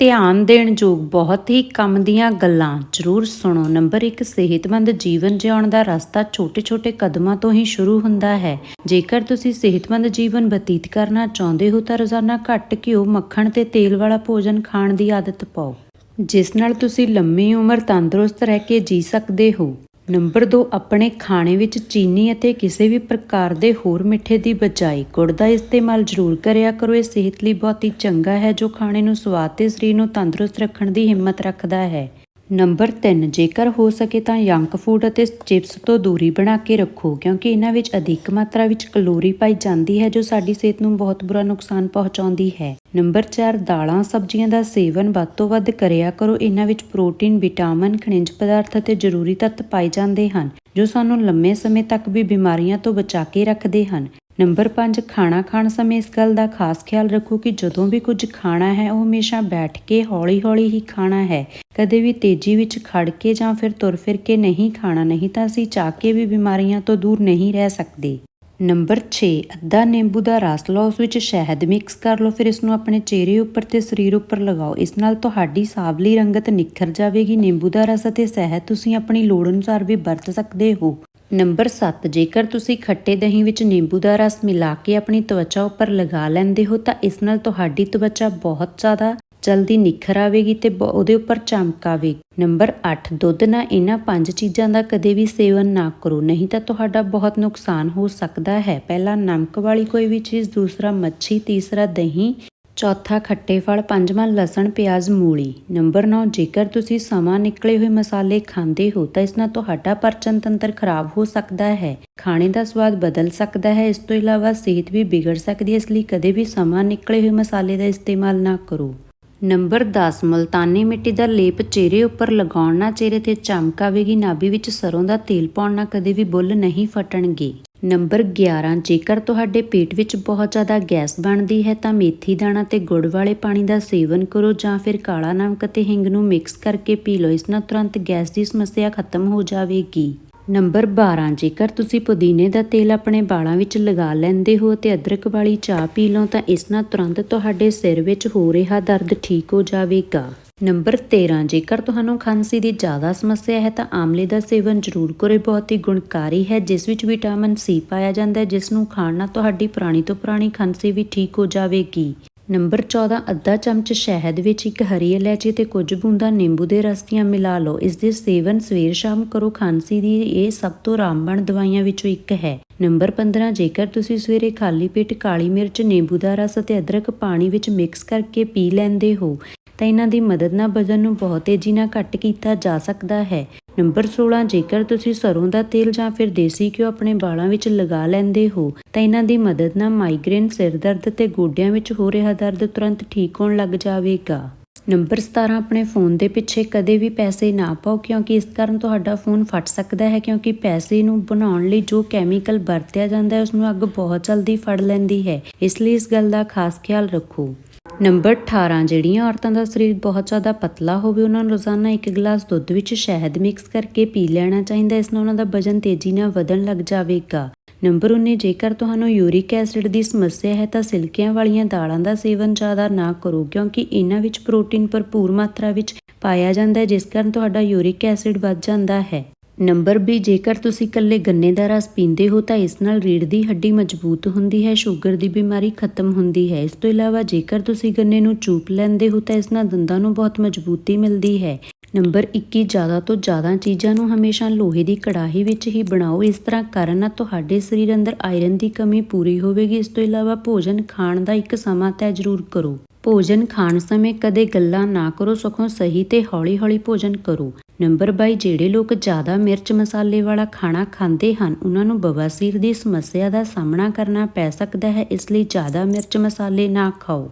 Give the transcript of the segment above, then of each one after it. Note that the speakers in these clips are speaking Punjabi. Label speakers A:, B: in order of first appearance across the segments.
A: ਧਿਆਨ ਦੇਣ ਯੋਗ ਬਹੁਤ ਹੀ ਕੰਮ ਦੀਆਂ ਗੱਲਾਂ। ਜ਼ਰੂਰ ਸੁਣੋ। ਨੰਬਰ 1 ਸਿਹਤਮੰਦ ਜੀਵਨ ਜਿਉਣ ਦਾ ਰਸਤਾ ਛੋਟੇ-ਛੋਟੇ ਕਦਮਾਂ ਤੋਂ ਹੀ ਸ਼ੁਰੂ ਹੁੰਦਾ ਹੈ। ਜੇਕਰ ਤੁਸੀਂ ਸਿਹਤਮੰਦ ਜੀਵਨ ਬਤੀਤ ਕਰਨਾ ਚਾਹੁੰਦੇ ਹੋ, ਤਾਂ ਰੋਜ਼ਾਨਾ ਘੱਟ ਘਿਓ, ਮੱਖਣ ਤੇ ਤੇਲ ਵਾਲਾ ਭੋਜਨ ਖਾਣ ਦੀ ਆਦਤ ਪਾਓ, ਜਿਸ ਨਾਲ ਤੁਸੀਂ ਲੰਮੀ ਉਮਰ ਤੰਦਰੁਸਤ ਰਹਿ ਕੇ ਜੀ ਸਕਦੇ ਹੋ। ਨੰਬਰ 2 ਆਪਣੇ ਖਾਣੇ ਵਿੱਚ ਚੀਨੀ ਅਤੇ ਕਿਸੇ ਵੀ ਪ੍ਰਕਾਰ ਦੇ ਹੋਰ ਮਿੱਠੇ ਦੀ ਬਜਾਏ ਗੁੜ ਦਾ ਇਸਤੇਮਾਲ ਜ਼ਰੂਰ ਕਰਿਆ ਕਰੋ। ਇਹ ਸਿਹਤ ਲਈ ਬਹੁਤ ਹੀ ਚੰਗਾ ਹੈ, ਜੋ ਖਾਣੇ ਨੂੰ ਸਵਾਦ ਤੇ ਸਰੀਰ ਨੂੰ ਤੰਦਰੁਸਤ ਰੱਖਣ ਦੀ ਹਿੰਮਤ ਰੱਖਦਾ ਹੈ। ਨੰਬਰ 3 ਜੇਕਰ ਹੋ ਸਕੇ ਤਾਂ ਯੰਕ ਫੂਡ ਅਤੇ ਚਿਪਸ ਤੋਂ ਦੂਰੀ ਬਣਾ ਕੇ ਰੱਖੋ, ਕਿਉਂਕਿ ਇਹਨਾਂ ਵਿੱਚ ਅਧਿਕ ਮਾਤਰਾ ਵਿੱਚ ਕਲੋਰੀ ਪਾਈ ਜਾਂਦੀ ਹੈ, ਜੋ ਸਾਡੀ ਸਿਹਤ ਨੂੰ ਬਹੁਤ ਬੁਰਾ ਨੁਕਸਾਨ ਪਹੁੰਚਾਉਂਦੀ ਹੈ। ਨੰਬਰ 4 ਦਾਲਾਂ, ਸਬਜ਼ੀਆਂ ਦਾ ਸੇਵਨ ਵੱਧ ਤੋਂ ਵੱਧ ਕਰਿਆ ਕਰੋ। ਇਹਨਾਂ ਵਿੱਚ ਪ੍ਰੋਟੀਨ, ਵਿਟਾਮਿਨ, ਖਣਿਜ ਪਦਾਰਥ ਅਤੇ ਜ਼ਰੂਰੀ ਤੱਤ ਪਾਏ ਜਾਂਦੇ ਹਨ, ਜੋ ਸਾਨੂੰ ਲੰਮੇ ਸਮੇਂ ਤੱਕ ਵੀ ਬਿਮਾਰੀਆਂ ਤੋਂ ਬਚਾ ਕੇ ਰੱਖਦੇ ਹਨ। ਨੰਬਰ 5 ਖਾਣਾ ਖਾਣ ਸਮੇਂ ਇਸ ਗੱਲ ਦਾ ਖਾਸ ਖਿਆਲ ਰੱਖੋ ਕਿ ਜਦੋਂ ਵੀ ਕੁਝ ਖਾਣਾ ਹੈ, ਉਹ ਹਮੇਸ਼ਾ ਬੈਠ ਕੇ ਹੌਲੀ-ਹੌਲੀ ਹੀ ਖਾਣਾ ਹੈ। ਕਦੇ ਵੀ ਤੇਜ਼ੀ ਵਿੱਚ ਖੜ ਕੇ ਜਾਂ ਫਿਰ ਤੁਰ ਫਿਰ ਕੇ ਨਹੀਂ ਖਾਣਾ, ਨਹੀਂ ਤਾਂ ਅਸੀਂ ਚਾਹ ਕੇ ਵੀ ਬਿਮਾਰੀਆਂ ਤੋਂ ਦੂਰ ਨਹੀਂ ਰਹਿ ਸਕਦੇ। ਨੰਬਰ 6 ਅੱਧਾ ਨਿੰਬੂ ਦਾ ਰਸ ਲਓ, ਉਸ ਵਿੱਚ ਸ਼ਹਿਦ ਮਿਕਸ ਕਰ ਲਓ, ਫਿਰ ਇਸ ਨੂੰ ਆਪਣੇ ਚਿਹਰੇ ਉੱਪਰ ਤੇ ਸਰੀਰ ਉੱਪਰ ਲਗਾਓ। ਇਸ ਨਾਲ ਤੁਹਾਡੀ ਸਾਵਲੀ ਰੰਗਤ ਨਿਖਰ ਜਾਵੇਗੀ, ਨਿੰਬੂ ਦਾ ਰਸ ਅਤੇ ਸ਼ਹਿਦ ਤੁਸੀਂ ਆਪਣੀ ਲੋੜ ਅਨੁਸਾਰ ਵੀ ਵਰਤ ਸਕਦੇ ਹੋ। ਨੰਬਰ 7 ਜੇਕਰ ਤੁਸੀਂ ਖੱਟੇ ਦਹੀਂ ਵਿੱਚ ਨਿੰਬੂ ਦਾ ਰਸ ਮਿਲਾ ਕੇ ਆਪਣੀ ਤਵਚਾ ਉੱਪਰ ਲਗਾ ਲੈਂਦੇ ਹੋ, ਤਾਂ ਇਸ ਨਾਲ ਤੁਹਾਡੀ ਤਵਚਾ ਬਹੁਤ ਜ਼ਿਆਦਾ ਜਲਦੀ ਨਿਖਰ ਆਵੇਗੀ ਤੇ ਬ- ਉਹਦੇ ਉੱਪਰ ਚਮਕ ਆਵੇਗੀ। ਨੰਬਰ 8 ਦੁੱਧ ਨਾਲ ਇਹਨਾਂ ਪੰਜ ਚੀਜ਼ਾਂ ਦਾ ਕਦੇ ਵੀ ਸੇਵਨ ਨਾ ਕਰੋ, ਨਹੀਂ ਤਾਂ ਤੁਹਾਡਾ ਬਹੁਤ ਨੁਕਸਾਨ ਹੋ ਸਕਦਾ ਹੈ। ਪਹਿਲਾ ਨਮਕ ਵਾਲੀ ਕੋਈ ਵੀ ਚੀਜ਼, ਦੂਸਰਾ ਮੱਛੀ, ਤੀਸਰਾ ਦਹੀਂ, ਚੌਥਾ ਖੱਟੇ ਫਲ, ਪੰਜਵਾਂ ਲਸਣ, ਪਿਆਜ਼, ਮੂਲੀ। ਨੰਬਰ 9 ਜੇਕਰ ਤੁਸੀਂ ਸਮਾਂ ਨਿਕਲੇ ਹੋਏ ਮਸਾਲੇ ਖਾਂਦੇ ਹੋ, ਤਾਂ ਇਸ ਨਾਲ ਤੁਹਾਡਾ ਪਰਚਨ ਤੰਤਰ ਖਰਾਬ ਹੋ ਸਕਦਾ ਹੈ। ਖਾਣੇ ਦਾ ਸਵਾਦ ਬਦਲ ਸਕਦਾ ਹੈ। ਇਸ ਤੋਂ ਇਲਾਵਾ ਸਿਹਤ ਵੀ ਵਿਗੜ ਸਕਦੀ ਹੈ। ਇਸ ਲਈ ਕਦੇ ਵੀ ਸਮਾਂ ਨਿਕਲੇ ਹੋਏ ਮਸਾਲੇ ਦਾ ਇਸਤੇਮਾਲ ਨਾ ਕਰੋ। ਨੰਬਰ 10 ਮਲਤਾਨੀ ਮਿੱਟੀ ਦਾ ਲੇਪ ਚਿਹਰੇ ਉੱਪਰ ਲਗਾਉਣ ਨਾਲ ਚਿਹਰੇ ਤੇ ਚਮਕ ਆਵੇਗੀ ਨਾਭੀ ਵਿੱਚ ਸਰੋਂ ਦਾ ਤੇਲ ਪਾਉਣ ਨਾਲ ਕਦੇ ਵੀ ਬੁੱਲ ਨਹੀਂ ਫਟਣਗੇ। ਨੰਬਰ 11 ਜੇਕਰ ਤੁਹਾਡੇ ਪੇਟ ਵਿੱਚ ਬਹੁਤ ਜ਼ਿਆਦਾ ਗੈਸ ਬਣਦੀ ਹੈ ਤਾਂ ਮੇਥੀ ਦਾਣਾ ਤੇ ਗੁੜ ਵਾਲੇ ਪਾਣੀ ਦਾ ਸੇਵਨ ਕਰੋ ਜਾਂ ਫਿਰ ਕਾਲਾ ਨਮਕ ਅਤੇ ਹਿੰਗ ਨੂੰ ਮਿਕਸ ਕਰਕੇ ਪੀ ਲਓ, ਇਸ ਨਾਲ ਤੁਰੰਤ ਗੈਸ ਦੀ ਸਮੱਸਿਆ ਖਤਮ ਹੋ ਜਾਵੇਗੀ। ਨੰਬਰ 12 ਜੇਕਰ ਤੁਸੀਂ ਪੁਦੀਨੇ ਦਾ ਤੇਲ ਆਪਣੇ ਵਾਲਾਂ ਵਿੱਚ ਲਗਾ ਲੈਂਦੇ ਹੋ ਤੇ ਅਦਰਕ ਵਾਲੀ ਚਾਹ ਪੀ ਲਓ ਤਾਂ ਇਸ ਨਾਲ ਤੁਰੰਤ ਤੁਹਾਡੇ ਸਿਰ ਵਿੱਚ ਹੋ ਰਿਹਾ ਦਰਦ ਠੀਕ ਹੋ ਜਾਵੇਗਾ। ਨੰਬਰ 13 ਜੇਕਰ ਤੁਹਾਨੂੰ ਖਾਂਸੀ ਦੀ ਜ਼ਿਆਦਾ ਸਮੱਸਿਆ ਹੈ ਤਾਂ ਆਮਲੇ ਦਾ ਸੇਵਨ ਜ਼ਰੂਰ ਕਰੋ ਬਹੁਤ ਹੀ ਗੁਣਕਾਰੀ ਹੈ, ਜਿਸ ਵਿੱਚ ਵਿਟਾਮਿਨ ਸੀ ਪਾਇਆ ਜਾਂਦਾ ਹੈ, ਜਿਸ ਨੂੰ ਖਾਣ ਨਾਲ ਤੁਹਾਡੀ ਪੁਰਾਣੀ ਤੋਂ ਪੁਰਾਣੀ ਖਾਂਸੀ ਵੀ ਠੀਕ ਹੋ ਜਾਵੇਗੀ। ਨੰਬਰ 14 ਅੱਧਾ ਚਮਚ ਸ਼ਹਿਦ ਵਿੱਚ ਇੱਕ ਹਰੀ ਇਲਾਇਚੀ ਤੇ ਕੁਝ ਬੂੰਦਾਂ ਨਿੰਬੂ ਦੇ ਰਸ ਦੀਆਂ ਮਿਲਾ ਲਓ। ਇਸ ਦੇ ਸੇਵਨ ਸਵੇਰ ਸ਼ਾਮ ਕਰੋ। ਖਾਂਸੀ ਦੀ ਇਹ ਸਭ ਤੋਂ ਰਾਮਬਣ ਦਵਾਈਆਂ ਵਿੱਚੋਂ ਇੱਕ ਹੈ। ਨੰਬਰ 15 ਜੇਕਰ ਤੁਸੀਂ ਸਵੇਰੇ ਖਾਲੀ ਪੇਟ ਕਾਲੀ ਮਿਰਚ, ਨਿੰਬੂ ਦਾ ਰਸ ਅਤੇ ਅਦਰਕ ਪਾਣੀ ਵਿੱਚ ਮਿਕਸ ਕਰਕੇ ਪੀ ਲੈਂਦੇ ਹੋ ਤਾਂ ਇਹਨਾਂ ਦੀ ਮਦਦ ਨਾਲ ਵਜ਼ਨ ਨੂੰ ਬਹੁਤ ਤੇਜ਼ੀ ਨਾਲ ਘੱਟ ਕੀਤਾ ਜਾ ਸਕਦਾ ਹੈ। ਨੰਬਰ 16 ਜੇਕਰ ਤੁਸੀਂ ਸਰੋਂ ਦਾ ਤੇਲ ਜਾਂ ਫਿਰ ਦੇਸੀ ਘਿਓ ਆਪਣੇ ਵਾਲਾਂ ਵਿੱਚ ਲਗਾ ਲੈਂਦੇ ਹੋ, ਤਾਂ ਇਹਨਾਂ ਦੀ ਮਦਦ ਨਾਲ ਮਾਈਗ੍ਰੇਨ, ਸਿਰ ਦਰਦ ਤੇ ਗੋਡਿਆਂ ਵਿੱਚ ਹੋ ਰਿਹਾ ਦਰਦ ਤੁਰੰਤ ਠੀਕ ਹੋਣ ਲੱਗ ਜਾਵੇਗਾ। ਨੰਬਰ 17 ਆਪਣੇ ਫੋਨ ਦੇ ਪਿੱਛੇ ਕਦੇ ਵੀ ਪੈਸੇ ਨਾ ਪਾਓ, ਕਿਉਂਕਿ ਇਸ ਕਾਰਨ ਤੁਹਾਡਾ ਫੋਨ ਫਟ ਸਕਦਾ ਹੈ, ਕਿਉਂਕਿ ਪੈਸੇ ਨੂੰ ਬਣਾਉਣ ਲਈ ਜੋ ਕੈਮੀਕਲ ਵਰਤਿਆ ਜਾਂਦਾ ਹੈ ਉਸ ਨੂੰ ਅੱਗ ਬਹੁਤ ਜਲਦੀ ਫੜ ਲੈਂਦੀ ਹੈ। ਇਸ ਲਈ ਇਸ ਗੱਲ ਦਾ ਖਾਸ ਖਿਆਲ ਰੱਖੋ। ਨੰਬਰ 18 ਜਿਹੜੀਆਂ ਔਰਤਾਂ ਦਾ ਸਰੀਰ ਬਹੁਤ ਜ਼ਿਆਦਾ ਪਤਲਾ ਹੋਵੇ, ਉਹਨਾਂ ਨੂੰ ਰੋਜ਼ਾਨਾ ਇੱਕ ਗਲਾਸ ਦੁੱਧ ਵਿੱਚ ਸ਼ਹਿਦ ਮਿਕਸ ਕਰਕੇ ਪੀ ਲੈਣਾ ਚਾਹੀਦਾ ਇਸ ਨਾਲ ਉਹਨਾਂ ਦਾ ਵਜਨ ਤੇਜ਼ੀ ਨਾਲ ਵਧਣ ਲੱਗ ਜਾਵੇਗਾ। ਨੰਬਰ 19 ਜੇਕਰ ਤੁਹਾਨੂੰ ਯੂਰਿਕ ਐਸਿਡ ਦੀ ਸਮੱਸਿਆ ਹੈ, ਤਾਂ ਸਿਲਕਿਆਂ ਵਾਲੀਆਂ ਦਾਲਾਂ ਦਾ ਸੇਵਨ ਜ਼ਿਆਦਾ ਨਾ ਕਰੋ, ਕਿਉਂਕਿ ਇਹਨਾਂ ਵਿੱਚ ਪ੍ਰੋਟੀਨ ਭਰਪੂਰ ਮਾਤਰਾ ਵਿੱਚ ਪਾਇਆ ਜਾਂਦਾ ਹੈ, ਜਿਸ ਕਾਰਨ ਤੁਹਾਡਾ ਯੂਰਿਕ ਐਸਿਡ ਵੱਧ ਜਾਂਦਾ ਹੈ। ਨੰਬਰ 20 ਜੇਕਰ ਤੁਸੀਂ ਇਕੱਲੇ ਗੰਨੇ ਦਾ ਰਸ ਪੀਂਦੇ ਹੋ, ਤਾਂ ਇਸ ਨਾਲ ਰੀੜ੍ਹ ਦੀ ਹੱਡੀ ਮਜ਼ਬੂਤ ਹੁੰਦੀ ਹੈ, ਸ਼ੂਗਰ ਦੀ ਬਿਮਾਰੀ ਖਤਮ ਹੁੰਦੀ ਹੈ। ਇਸ ਤੋਂ ਇਲਾਵਾ, ਜੇਕਰ ਤੁਸੀਂ ਗੰਨੇ ਨੂੰ ਚੂਪ ਲੈਂਦੇ ਹੋ, ਤਾਂ ਇਸ ਨਾਲ ਦੰਦਾਂ ਨੂੰ ਬਹੁਤ ਮਜ਼ਬੂਤੀ ਮਿਲਦੀ ਹੈ। ਨੰਬਰ 21 ਜ਼ਿਆਦਾ ਤੋਂ ਜ਼ਿਆਦਾ ਚੀਜ਼ਾਂ ਨੂੰ ਹਮੇਸ਼ਾ ਲੋਹੇ ਦੀ ਕੜਾਹੀ ਵਿੱਚ ਹੀ ਬਣਾਓ। ਇਸ ਤਰ੍ਹਾਂ ਕਰਨ ਨਾਲ ਤੁਹਾਡੇ ਸਰੀਰ ਅੰਦਰ ਆਇਰਨ ਦੀ ਕਮੀ ਪੂਰੀ ਹੋਵੇਗੀ। ਇਸ ਤੋਂ ਇਲਾਵਾ, ਭੋਜਨ ਖਾਣ ਦਾ ਇੱਕ ਸਮਾਂ ਤੈਅ ਜ਼ਰੂਰ ਕਰੋ। ਭੋਜਨ ਖਾਣ ਸਮੇਂ ਕਦੇ ਗੱਲਾਂ ਨਾ ਕਰੋ, ਸਗੋਂ ਸਹੀ ਤੇ ਹੌਲੀ-ਹੌਲੀ ਭੋਜਨ ਕਰੋ। ਨੰਬਰ 22 ਜਿਹੜੇ ਲੋਕ ਜ਼ਿਆਦਾ ਮਿਰਚ ਮਸਾਲੇ ਵਾਲਾ ਖਾਣਾ ਖਾਂਦੇ ਹਨ, ਉਹਨਾਂ ਨੂੰ ਬਵਾਸੀਰ ਦੀ ਸਮੱਸਿਆ ਦਾ ਸਾਹਮਣਾ ਕਰਨਾ ਪੈ ਸਕਦਾ ਹੈ, ਇਸ ਲਈ ਜ਼ਿਆਦਾ ਮਿਰਚ ਮਸਾਲੇ ਨਾ ਖਾਓ।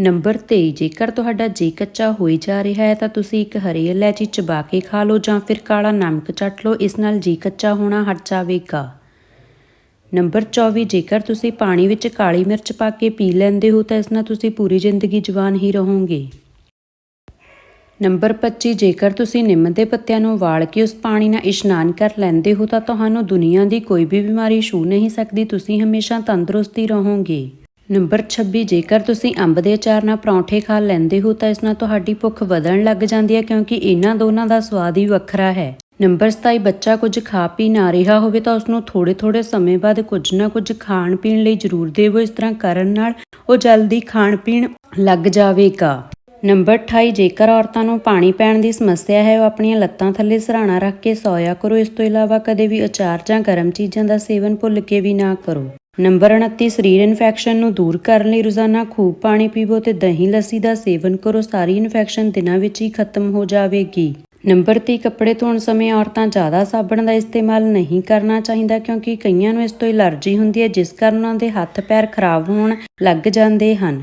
A: ਨੰਬਰ 23 ਜੇਕਰ ਤੁਹਾਡਾ ਜੀ ਕੱਚਾ ਹੋਈ ਜਾ ਰਿਹਾ ਹੈ ਤਾਂ ਤੁਸੀਂ ਇੱਕ ਹਰੀ ਇਲਾਇਚੀ ਚਬਾ ਕੇ ਖਾ ਲਓ ਜਾਂ ਫਿਰ ਕਾਲਾ ਨਮਕ ਚੱਟ ਲਓ, ਇਸ ਨਾਲ ਜੀ ਕੱਚਾ ਹੋਣਾ ਹਟ ਜਾਵੇਗਾ। ਨੰਬਰ 24 ਜੇਕਰ ਤੁਸੀਂ ਪਾਣੀ ਵਿੱਚ ਕਾਲੀ ਮਿਰਚ ਪਾ ਕੇ ਪੀ ਲੈਂਦੇ ਹੋ ਤਾਂ ਇਸ ਨਾਲ ਤੁਸੀਂ ਪੂਰੀ ਜ਼ਿੰਦਗੀ ਜਵਾਨ ਹੀ ਰਹੋਗੇ। ਨੰਬਰ 25 ਜੇਕਰ ਤੁਸੀਂ ਨਿੰਮ ਦੇ ਪੱਤਿਆਂ ਨੂੰ ਵਾਲ ਕੇ ਉਸ ਪਾਣੀ ਨਾਲ ਇਸ਼ਨਾਨ ਕਰ ਲੈਂਦੇ ਹੋ, ਤਾਂ ਤੁਹਾਨੂੰ ਦੁਨੀਆ ਦੀ ਕੋਈ ਵੀ ਬਿਮਾਰੀ ਛੂ ਨਹੀਂ ਸਕਦੀ, ਤੁਸੀਂ ਹਮੇਸ਼ਾ ਤੰਦਰੁਸਤੀ ਰਹੋਗੇ। ਨੰਬਰ 26 ਜੇਕਰ ਤੁਸੀਂ ਅੰਬ ਦੇ ਅਚਾਰ ਨਾਲ ਪਰੌਂਠੇ ਖਾ ਲੈਂਦੇ ਹੋ, ਤਾਂ ਇਸ ਨਾਲ ਤੁਹਾਡੀ ਭੁੱਖ ਵਧਣ ਲੱਗ ਜਾਂਦੀ ਹੈ, ਕਿਉਂਕਿ ਇਹਨਾਂ ਦੋਨਾਂ ਦਾ ਸਵਾਦ ਹੀ ਵੱਖਰਾ ਹੈ। ਨੰਬਰ 27 ਬੱਚਾ ਕੁਝ ਖਾ ਪੀ ਨਾ ਰਿਹਾ ਹੋਵੇ, ਤਾਂ ਉਸ ਨੂੰ ਥੋੜੇ ਥੋੜੇ ਸਮੇਂ ਬਾਅਦ ਕੁਝ ਨਾ ਕੁਝ ਖਾਣ ਪੀਣ ਲਈ ਜ਼ਰੂਰ ਦੇਵੋ। ਇਸ ਤਰ੍ਹਾਂ ਕਰਨ ਨਾਲ ਉਹ ਜਲਦੀ ਖਾਣ ਪੀਣ ਲੱਗ ਜਾਵੇਗਾ। ਨੰਬਰ 28 ਜੇਕਰ ਔਰਤਾਂ ਨੂੰ ਪਾਣੀ ਪੈਣ ਦੀ ਸਮੱਸਿਆ ਹੈ, ਉਹ ਆਪਣੀਆਂ ਲੱਤਾਂ ਥੱਲੇ ਸਰਾਣਾ ਰੱਖ ਕੇ ਸੌਇਆ ਕਰੋ। ਇਸ ਤੋਂ ਇਲਾਵਾ ਕਦੇ ਵੀ ਅਚਾਰ ਜਾਂ ਗਰਮ ਚੀਜ਼ਾਂ ਦਾ ਸੇਵਨ ਭੁੱਲ ਕੇ ਵੀ ਨਾ ਕਰੋ। ਨੰਬਰ 29 ਸਰੀਰ ਇਨਫੈਕਸ਼ਨ ਨੂੰ ਦੂਰ ਕਰਨ ਲਈ ਰੋਜ਼ਾਨਾ ਖੂਬ ਪਾਣੀ ਪੀਵੋ ਤੇ ਦਹੀਂ, ਲੱਸੀ ਦਾ ਸੇਵਨ ਕਰੋ। ਸਾਰੀ ਇਨਫੈਕਸ਼ਨ ਦਿਨਾਂ ਵਿੱਚ ਹੀ ਖਤਮ ਹੋ ਜਾਵੇਗੀ। ਨੰਬਰ 30 ਕੱਪੜੇ ਧੋਣ ਸਮੇਂ ਔਰਤਾਂ ਜ਼ਿਆਦਾ ਸਾਬਣ ਦਾ ਇਸਤੇਮਾਲ ਨਹੀਂ ਕਰਨਾ ਚਾਹੀਦਾ ਕਿਉਂਕਿ ਕਈਆਂ ਨੂੰ ਇਸ ਤੋਂ ਐਲਰਜੀ ਹੁੰਦੀ ਹੈ, ਜਿਸ ਕਾਰਨ ਉਹਨਾਂ ਦੇ ਹੱਥ, ਪੈਰ ਖਰਾਬ ਹੋਣ ਲੱਗ ਜਾਂਦੇ ਹਨ।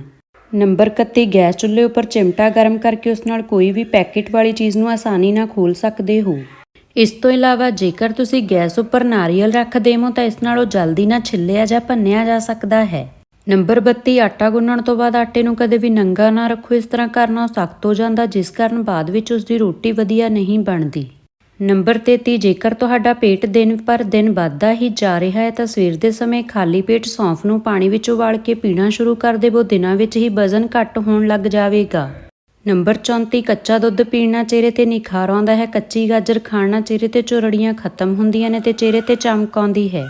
A: ਨੰਬਰ 31 ਗੈਸ ਚੁੱਲ੍ਹੇ ਉੱਪਰ ਚਿਮਟਾ ਗਰਮ ਕਰਕੇ ਉਸ ਨਾਲ ਕੋਈ ਵੀ ਪੈਕੇਟ ਵਾਲੀ ਚੀਜ਼ ਨੂੰ ਆਸਾਨੀ ਨਾਲ ਖੋਲ ਸਕਦੇ ਹੋ। ਇਸ ਤੋਂ ਇਲਾਵਾ ਜੇਕਰ ਤੁਸੀਂ ਗੈਸ ਉੱਪਰ ਨਾਰੀਅਲ ਰੱਖ ਦੇਵੋ ਤਾਂ ਇਸ ਨਾਲ ਉਹ ਜਲਦੀ ਨਾਲ ਛਿੱਲਿਆ ਜਾਂ ਭੰਨਿਆ ਜਾ ਸਕਦਾ ਹੈ। ਨੰਬਰ 32 ਆਟਾ ਗੁੰਨਣ ਤੋਂ ਬਾਅਦ ਆਟੇ ਨੂੰ ਕਦੇ ਵੀ ਨੰਗਾ ਨਾ ਰੱਖੋ, ਇਸ ਤਰ੍ਹਾਂ ਕਰਨਾ ਉਹ ਸਖਤ ਹੋ ਜਾਂਦਾ, ਜਿਸ ਕਾਰਨ ਬਾਅਦ ਵਿੱਚ ਉਸ ਦੀ ਰੋਟੀ ਵਧੀਆ ਨਹੀਂ ਬਣਦੀ। ਨੰਬਰ 33 ਜੇਕਰ ਤੁਹਾਡਾ ਪੇਟ ਦਿਨ ਪਰ ਦਿਨ ਵੱਧਦਾ ਹੀ ਜਾ ਰਿਹਾ ਹੈ ਤਾਂ ਸਵੇਰ ਦੇ ਸਮੇਂ ਖਾਲੀ ਪੇਟ ਸੌਂਫ ਨੂੰ ਪਾਣੀ ਵਿੱਚ ਉਬਾਲ ਕੇ ਪੀਣਾ ਸ਼ੁਰੂ ਕਰ ਦੇਵੋ। ਦਿਨਾਂ ਵਿੱਚ ਹੀ ਵਜ਼ਨ ਘੱਟ ਹੋਣ ਲੱਗ ਜਾਵੇਗਾ। ਨੰਬਰ 34 ਕੱਚਾ ਦੁੱਧ ਪੀਣਾ ਚਿਹਰੇ ਤੇ ਨਿਖਾਰ ਆਉਂਦਾ ਹੈ। ਕੱਚੀ ਗਾਜਰ ਖਾਣਾ ਚਿਹਰੇ ਤੇ ਚੁਰੜੀਆਂ ਖਤਮ ਹੁੰਦੀਆਂ ਨੇ ਤੇ ਚਿਹਰੇ ਤੇ ਚਮਕ ਆਉਂਦੀ ਹੈ।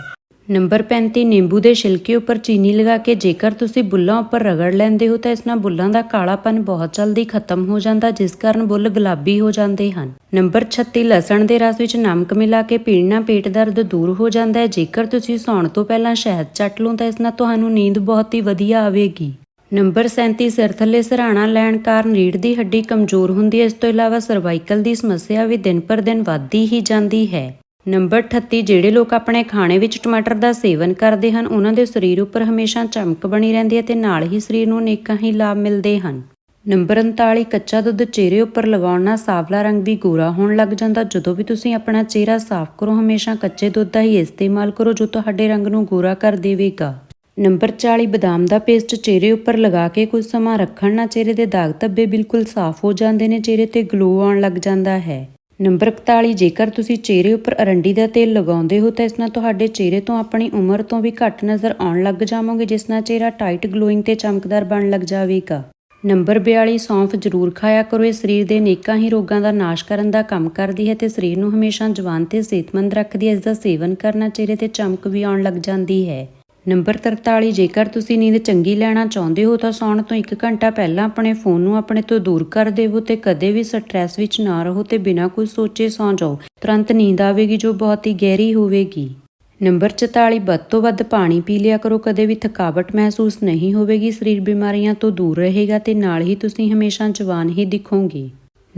A: ਨੰਬਰ 35 ਨਿੰਬੂ ਦੇ ਛਿਲਕੇ ਉੱਪਰ ਚੀਨੀ ਲਗਾ ਕੇ ਜੇਕਰ ਤੁਸੀਂ ਬੁੱਲਾਂ ਉੱਪਰ ਰਗੜ ਲੈਂਦੇ ਹੋ ਤਾਂ ਇਸ ਨਾਲ ਬੁੱਲਾਂ ਦਾ ਕਾਲਾਪਨ ਬਹੁਤ ਜਲਦੀ ਖਤਮ ਹੋ ਜਾਂਦਾ, ਜਿਸ ਕਾਰਨ ਬੁੱਲ ਗੁਲਾਬੀ ਹੋ ਜਾਂਦੇ ਹਨ। ਨੰਬਰ 36 ਲਸਣ ਦੇ ਰਸ ਵਿੱਚ ਨਮਕ ਮਿਲਾ ਕੇ ਪੀਣ ਨਾਲ ਪੇਟ ਦਰਦ ਦੂਰ ਹੋ ਜਾਂਦਾ ਹੈ। ਜੇਕਰ ਤੁਸੀਂ ਸੌਣ ਤੋਂ ਪਹਿਲਾਂ ਸ਼ਹਿਦ ਚੱਟ ਲਓ ਤਾਂ ਇਸ ਨਾਲ ਤੁਹਾਨੂੰ ਨੀਂਦ ਬਹੁਤ ਹੀ ਵਧੀਆ ਆਵੇਗੀ। ਨੰਬਰ 37 ਸਿਰ ਥੱਲੇ ਸਰਾਣਾ ਲੈਣ ਕਾਰਨ ਰੀੜ੍ਹ ਦੀ ਹੱਡੀ ਕਮਜ਼ੋਰ ਹੁੰਦੀ ਹੈ। ਇਸ ਤੋਂ ਇਲਾਵਾ ਸਰਵਾਈਕਲ ਦੀ ਸਮੱਸਿਆ ਵੀ ਦਿਨ ਪਰ ਦਿਨ ਵੱਧਦੀ ਹੀ ਜਾਂਦੀ ਹੈ। ਨੰਬਰ 38 ਜਿਹੜੇ ਲੋਕ ਆਪਣੇ ਖਾਣੇ ਵਿੱਚ ਟਮਾਟਰ ਦਾ ਸੇਵਨ ਕਰਦੇ ਹਨ, ਉਹਨਾਂ ਦੇ ਸਰੀਰ ਉੱਪਰ ਹਮੇਸ਼ਾ ਚਮਕ ਬਣੀ ਰਹਿੰਦੀ ਹੈ ਤੇ ਨਾਲ ਹੀ ਸਰੀਰ ਨੂੰ ਅਨੇਕਾਂ ਹੀ ਲਾਭ ਮਿਲਦੇ ਹਨ। ਨੰਬਰ 39 ਕੱਚਾ ਦੁੱਧ ਚਿਹਰੇ ਉੱਪਰ ਲਗਾਉਣ ਨਾਲ ਸਾਵਲਾ ਰੰਗ ਵੀ ਗੋਰਾ ਹੋਣ ਲੱਗ ਜਾਂਦਾ। ਜਦੋਂ ਵੀ ਤੁਸੀਂ ਆਪਣਾ ਚਿਹਰਾ ਸਾਫ਼ ਕਰੋ, ਹਮੇਸ਼ਾ ਕੱਚੇ ਦੁੱਧ ਦਾ ਹੀ ਇਸਤੇਮਾਲ ਕਰੋ, ਜੋ ਤੁਹਾਡੇ ਰੰਗ ਨੂੰ ਗੋਰਾ ਕਰ ਦੇਵੇਗਾ। ਨੰਬਰ 40 ਬਦਾਮ ਦਾ ਪੇਸਟ ਚਿਹਰੇ ਉੱਪਰ ਲਗਾ ਕੇ ਕੁਝ ਸਮਾਂ ਰੱਖਣ ਨਾਲ ਚਿਹਰੇ ਦੇ ਦਾਗ ਧੱਬੇ ਬਿਲਕੁਲ ਸਾਫ਼ ਹੋ ਜਾਂਦੇ ਨੇ, ਚਿਹਰੇ ਤੇ ਗਲੋ ਆਉਣ ਲੱਗ ਜਾਂਦਾ ਹੈ। ਨੰਬਰ 41 ਜੇਕਰ ਤੁਸੀਂ ਚਿਹਰੇ ਉੱਪਰ ਅਰੰਡੀ ਦਾ ਤੇਲ ਲਗਾਉਂਦੇ ਹੋ ਤਾਂ ਇਸ ਨਾਲ ਤੁਹਾਡੇ ਚਿਹਰੇ ਤੋਂ ਆਪਣੀ ਉਮਰ ਤੋਂ ਵੀ ਘੱਟ ਨਜ਼ਰ ਆਉਣ ਲੱਗ ਜਾਵੋਗੇ, ਜਿਸ ਨਾਲ ਚਿਹਰਾ ਟਾਈਟ ਗਲੋਇੰਗ ਤੇ ਚਮਕਦਾਰ ਬਣਨ ਲੱਗ ਜਾਵੇਗਾ। ਨੰਬਰ 42 ਸੌਂਫ ਜ਼ਰੂਰ ਖਾਇਆ ਕਰੋ, ਇਹ ਸਰੀਰ ਦੇ ਅਨੇਕਾਂ ਹੀ ਰੋਗਾਂ ਦਾ ਨਾਸ਼ ਕਰਨ ਦਾ ਕੰਮ ਕਰਦੀ ਹੈ ਤੇ ਸਰੀਰ ਨੂੰ ਹਮੇਸ਼ਾ ਜਵਾਨ ਤੇ ਸਿਹਤਮੰਦ ਰੱਖਦੀ ਹੈ, ਇਸ ਦਾ ਸੇਵਨ ਕਰਨਾ ਚਿਹਰੇ ਤੇ ਚਮਕ ਵੀ ਆਉਣ ਲੱਗ ਜਾਂਦੀ ਹੈ। ਨੰਬਰ 43 ਜੇਕਰ ਤੁਸੀਂ ਨੀਂਦ ਚੰਗੀ ਲੈਣਾ ਚਾਹੁੰਦੇ ਹੋ ਤਾਂ ਸੌਣ ਤੋਂ 1 ਘੰਟਾ ਪਹਿਲਾਂ ਆਪਣੇ ਫੋਨ ਨੂੰ ਆਪਣੇ ਤੋਂ ਦੂਰ ਕਰ ਦੇਵੋ ਤੇ ਕਦੇ ਵੀ ਸਟ੍ਰੈਸ ਵਿੱਚ ਨਾ ਰਹੋ ਤੇ ਬਿਨਾਂ ਕੁਝ ਸੋਚੇ ਸੌਂ ਜਾਓ। ਤੁਰੰਤ ਨੀਂਦ ਆਵੇਗੀ ਜੋ ਬਹੁਤ ਹੀ ਗਹਿਰੀ ਹੋਵੇਗੀ। ਨੰਬਰ 44 ਵੱਧ ਤੋਂ ਵੱਧ ਪਾਣੀ ਪੀ ਲਿਆ ਕਰੋ। ਕਦੇ ਵੀ ਥਕਾਵਟ ਮਹਿਸੂਸ ਨਹੀਂ ਹੋਵੇਗੀ। ਸਰੀਰ ਬਿਮਾਰੀਆਂ ਤੋਂ ਦੂਰ ਰਹੇਗਾ ਤੇ ਨਾਲ ਹੀ ਤੁਸੀਂ ਹਮੇਸ਼ਾ ਜਵਾਨ ਹੀ ਦਿਖੋਗੇ।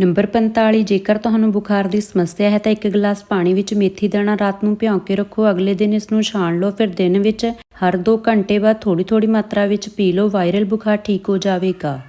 A: ਨੰਬਰ 45 ਜੇਕਰ ਤੁਹਾਨੂੰ ਬੁਖਾਰ ਦੀ ਸਮੱਸਿਆ ਹੈ ਤਾਂ ਇੱਕ ਗਲਾਸ ਪਾਣੀ ਵਿੱਚ ਮੇਥੀ ਦਾਣਾ ਰਾਤ ਨੂੰ ਭਿਉਂ ਕੇ ਰੱਖੋ। ਅਗਲੇ ਦਿਨ ਇਸ ਨੂੰ ਛਾਣ ਲਓ। ਫਿਰ ਦਿਨ ਵਿੱਚ ਹਰ 2 ਘੰਟੇ ਬਾਅਦ ਥੋੜੀ ਥੋੜੀ ਮਾਤਰਾ ਵਿੱਚ ਪੀ ਲਓ। ਵਾਇਰਲ ਬੁਖਾਰ ਠੀਕ ਹੋ ਜਾਵੇਗਾ।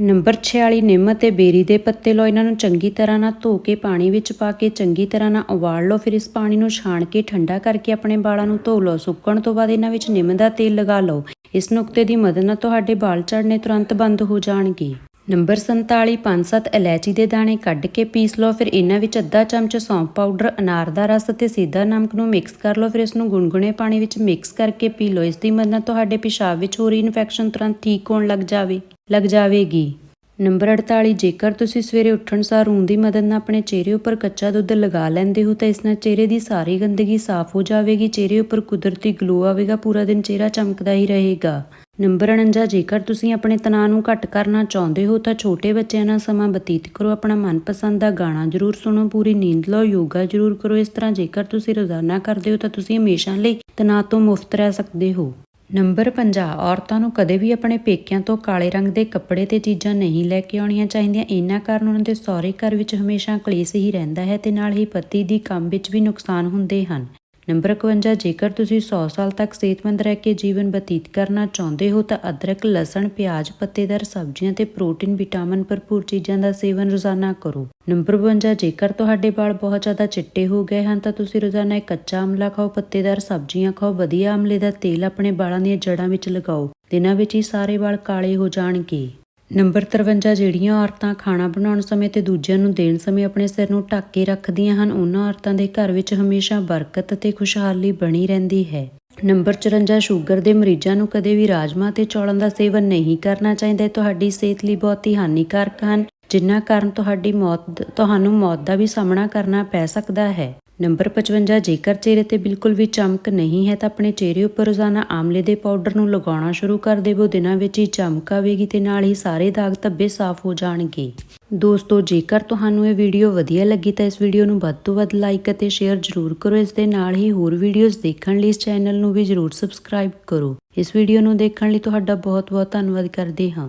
A: ਨੰਬਰ 46 ਨਿੰਮ ਅਤੇ ਬੇਰੀ ਦੇ ਪੱਤੇ ਲਓ। ਇਹਨਾਂ ਨੂੰ ਚੰਗੀ ਤਰ੍ਹਾਂ ਨਾਲ ਧੋ ਕੇ ਪਾਣੀ ਵਿੱਚ ਪਾ ਕੇ ਚੰਗੀ ਤਰ੍ਹਾਂ ਨਾਲ ਉਬਾਲ ਲਓ। ਫਿਰ ਇਸ ਪਾਣੀ ਨੂੰ ਛਾਣ ਕੇ ਠੰਡਾ ਕਰਕੇ ਆਪਣੇ ਵਾਲਾਂ ਨੂੰ ਧੋ ਲਓ। ਸੁੱਕਣ ਤੋਂ ਬਾਅਦ ਇਹਨਾਂ ਵਿੱਚ ਨਿੰਮ ਦਾ ਤੇਲ ਲਗਾ ਲਓ। ਇਸ ਨੁਕਤੇ ਦੀ ਮਦਦ ਨਾਲ ਤੁਹਾਡੇ ਵਾਲ ਝੜਨੇ ਤੁਰੰਤ ਬੰਦ ਹੋ ਜਾਣਗੇ। ਨੰਬਰ 47 5-7 ਇਲਾਇਚੀ ਦੇ ਦਾਣੇ ਕੱਢ ਕੇ ਪੀਸ ਲਓ, ਫਿਰ ਇਹਨਾਂ ਵਿੱਚ ਅੱਧਾ ਚਮਚ ਸੌਂਫ ਪਾਊਡਰ, ਅਨਾਰ ਦਾ ਰਸ ਅਤੇ ਸਿੱਧਾ ਨਮਕ ਨੂੰ ਮਿਕਸ ਕਰ ਲਓ, ਫਿਰ ਇਸ ਨੂੰ ਗੁਨਗੁਨੇ ਪਾਣੀ ਵਿੱਚ ਮਿਕਸ ਕਰਕੇ ਪੀ ਲਓ। ਇਸ ਦੀ ਮਦਦ ਨਾਲ ਤੁਹਾਡੇ ਪਿਸ਼ਾਬ ਵਿੱਚ ਹੋ ਰਹੀ ਇਨਫੈਕਸ਼ਨ ਤੁਰੰਤ ਠੀਕ ਹੋਣ ਲੱਗ ਜਾਵੇ, ਲੱਗ ਜਾਵੇਗੀ। ਨੰਬਰ 48 ਜੇਕਰ ਤੁਸੀਂ ਸਵੇਰੇ ਉੱਠਣ ਸਾਰ ਰੂੰ ਦੀ ਮਦਦ ਨਾਲ ਆਪਣੇ ਚਿਹਰੇ ਉੱਪਰ ਕੱਚਾ ਦੁੱਧ ਲਗਾ ਲੈਂਦੇ ਹੋ ਤਾਂ ਇਸ ਨਾਲ ਚਿਹਰੇ ਦੀ ਸਾਰੀ ਗੰਦਗੀ ਸਾਫ਼ ਹੋ ਜਾਵੇਗੀ, ਚਿਹਰੇ ਉੱਪਰ ਕੁਦਰਤੀ ਗਲੋ ਆਵੇਗਾ, ਪੂਰਾ ਦਿਨ ਚਿਹਰਾ ਚਮਕਦਾ ਹੀ ਰਹੇਗਾ। ਨੰਬਰ 49 ਜੇਕਰ ਤੁਸੀਂ ਆਪਣੇ ਤਣਾਅ ਨੂੰ ਘੱਟ ਕਰਨਾ ਚਾਹੁੰਦੇ ਹੋ ਤਾਂ ਛੋਟੇ ਬੱਚਿਆਂ ਨਾਲ ਸਮਾਂ ਬਤੀਤ ਕਰੋ, ਆਪਣਾ ਮਨਪਸੰਦ ਦਾ ਗਾਣਾ ਜ਼ਰੂਰ ਸੁਣੋ, ਪੂਰੀ ਨੀਂਦ ਲਓ, ਯੋਗਾ ਜ਼ਰੂਰ ਕਰੋ, ਇਸ ਤਰ੍ਹਾਂ ਜੇਕਰ ਤੁਸੀਂ ਰੋਜ਼ਾਨਾ ਕਰਦੇ ਹੋ ਤਾਂ ਤੁਸੀਂ ਹਮੇਸ਼ਾ ਲਈ ਤਣਾਅ ਤੋਂ ਮੁਕਤ ਰਹਿ ਸਕਦੇ ਹੋ। ਨੰਬਰ 50 ਔਰਤਾਂ ਨੂੰ ਕਦੇ ਵੀ ਆਪਣੇ ਪੇਕਿਆਂ ਤੋਂ ਕਾਲੇ ਰੰਗ ਦੇ ਕੱਪੜੇ ਤੇ ਚੀਜ਼ਾਂ ਨਹੀਂ ਲੈ ਕੇ ਆਉਣੀਆਂ ਚਾਹੀਦੀਆਂ। ਇਹਨਾਂ ਕਾਰਨ ਉਹਨਾਂ ਦੇ ਸਹੁਰੇ ਘਰ ਵਿੱਚ ਹਮੇਸ਼ਾ ਕਲੇਸ਼ ਹੀ ਰਹਿੰਦਾ ਹੈ ਤੇ ਨਾਲ ਹੀ ਪਤੀ ਦੀ ਕੰਮ ਵਿੱਚ ਵੀ ਨੁਕਸਾਨ ਹੁੰਦੇ ਹਨ। ਨੰਬਰ 51 ਜੇਕਰ ਤੁਸੀਂ 100 ਸਾਲ ਤੱਕ ਸਿਹਤਮੰਦ ਰਹਿ ਕੇ ਜੀਵਨ ਬਤੀਤ ਕਰਨਾ ਚਾਹੁੰਦੇ ਹੋ, ਤਾਂ ਅਦਰਕ, ਲਸਣ, ਪਿਆਜ਼, ਪੱਤੇਦਾਰ ਸਬਜ਼ੀਆਂ ਤੇ ਪ੍ਰੋਟੀਨ, ਵਿਟਾਮਿਨ ਭਰਪੂਰ ਚੀਜ਼ਾਂ ਦਾ ਸੇਵਨ ਰੋਜ਼ਾਨਾ ਕਰੋ। ਨੰਬਰ 52 ਜੇਕਰ ਤੁਹਾਡੇ ਵਾਲ ਬਹੁਤ ਜ਼ਿਆਦਾ ਚਿੱਟੇ ਹੋ ਗਏ ਹਨ, ਤਾਂ ਤੁਸੀਂ ਰੋਜ਼ਾਨਾ ਇੱਕ ਕੱਚਾ ਆਮਲਾ ਖਾਓ, ਪੱਤੇਦਾਰ ਸਬਜ਼ੀਆਂ ਖਾਓ, ਵਧੀਆ ਆਮਲੇ ਦਾ ਤੇਲ ਆਪਣੇ ਵਾਲਾਂ ਦੀਆਂ ਜੜ੍ਹਾਂ ਵਿੱਚ ਲਗਾਓ। ਦਿਨਾਂ ਵਿੱਚ ਹੀ ਸਾਰੇ ਵਾਲ ਕਾਲੇ ਹੋ ਜਾਣਗੇ। ਨੰਬਰ 53 ਜਿਹੜੀਆਂ ਔਰਤਾਂ ਖਾਣਾ ਬਣਾਉਣ ਸਮੇਂ ਤੇ ਦੂਜਿਆਂ ਨੂੰ ਦੇਣ ਸਮੇਂ ਆਪਣੇ ਸਿਰ ਨੂੰ ਢੱਕ ਕੇ ਰੱਖਦੀਆਂ ਹਨ, ਉਹਨਾਂ ਔਰਤਾਂ ਦੇ ਘਰ ਵਿੱਚ ਹਮੇਸ਼ਾ ਬਰਕਤ ਅਤੇ ਖੁਸ਼ਹਾਲੀ ਬਣੀ ਰਹਿੰਦੀ ਹੈ। ਨੰਬਰ 54 ਸ਼ੂਗਰ ਦੇ ਮਰੀਜ਼ਾਂ ਨੂੰ ਕਦੇ ਵੀ ਰਾਜਮਾ ਤੇ ਚੌਲਾਂ ਦਾ ਸੇਵਨ ਨਹੀਂ ਕਰਨਾ ਚਾਹੀਦਾ। ਤੁਹਾਡੀ ਸਿਹਤ ਲਈ ਬਹੁਤ ਹੀ ਹਾਨੀਕਾਰਕ ਹਨ ਜਿਨ੍ਹਾਂ ਕਾਰਨ ਤੁਹਾਡੀ ਮੌਤ, ਤੁਹਾਨੂੰ ਮੌਤ ਦਾ ਵੀ ਸਾਹਮਣਾ ਕਰਨਾ ਪੈ ਸਕਦਾ ਹੈ। ਨੰਬਰ 55 ਜੇਕਰ ਚਿਹਰੇ ਤੇ ਬਿਲਕੁਲ ਵੀ ਚਮਕ ਨਹੀਂ ਹੈ ਤਾਂ ਆਪਣੇ ਚਿਹਰੇ ਉੱਪਰ ਰੋਜ਼ਾਨਾ ਆਮਲੇ ਦੇ ਪਾਊਡਰ ਨੂੰ ਲਗਾਉਣਾ ਸ਼ੁਰੂ ਕਰ ਦੇਵੋ। ਦਿਨਾਂ ਵਿੱਚ ਹੀ ਚਮਕ ਆਵੇਗੀ ਤੇ ਨਾਲ ਹੀ ਸਾਰੇ ਦਾਗ ਧੱਬੇ ਸਾਫ਼ ਹੋ ਜਾਣਗੇ। ਦੋਸਤੋ, ਜੇਕਰ ਤੁਹਾਨੂੰ ਇਹ ਵੀਡੀਓ ਵਧੀਆ ਲੱਗੀ ਤਾਂ ਇਸ ਵੀਡੀਓ ਨੂੰ ਵੱਧ ਤੋਂ ਵੱਧ ਲਾਈਕ ਅਤੇ ਸ਼ੇਅਰ ਜ਼ਰੂਰ ਕਰੋ। ਇਸ ਦੇ ਨਾਲ ਹੀ ਹੋਰ ਵੀਡੀਓਜ਼ ਦੇਖਣ ਲਈ ਇਸ ਚੈਨਲ ਨੂੰ ਵੀ ਜ਼ਰੂਰ ਸਬਸਕ੍ਰਾਈਬ ਕਰੋ। ਇਸ ਵੀਡੀਓ ਨੂੰ ਦੇਖਣ ਲਈ ਤੁਹਾਡਾ ਬਹੁਤ ਬਹੁਤ ਧੰਨਵਾਦ ਕਰਦੇ ਹਾਂ।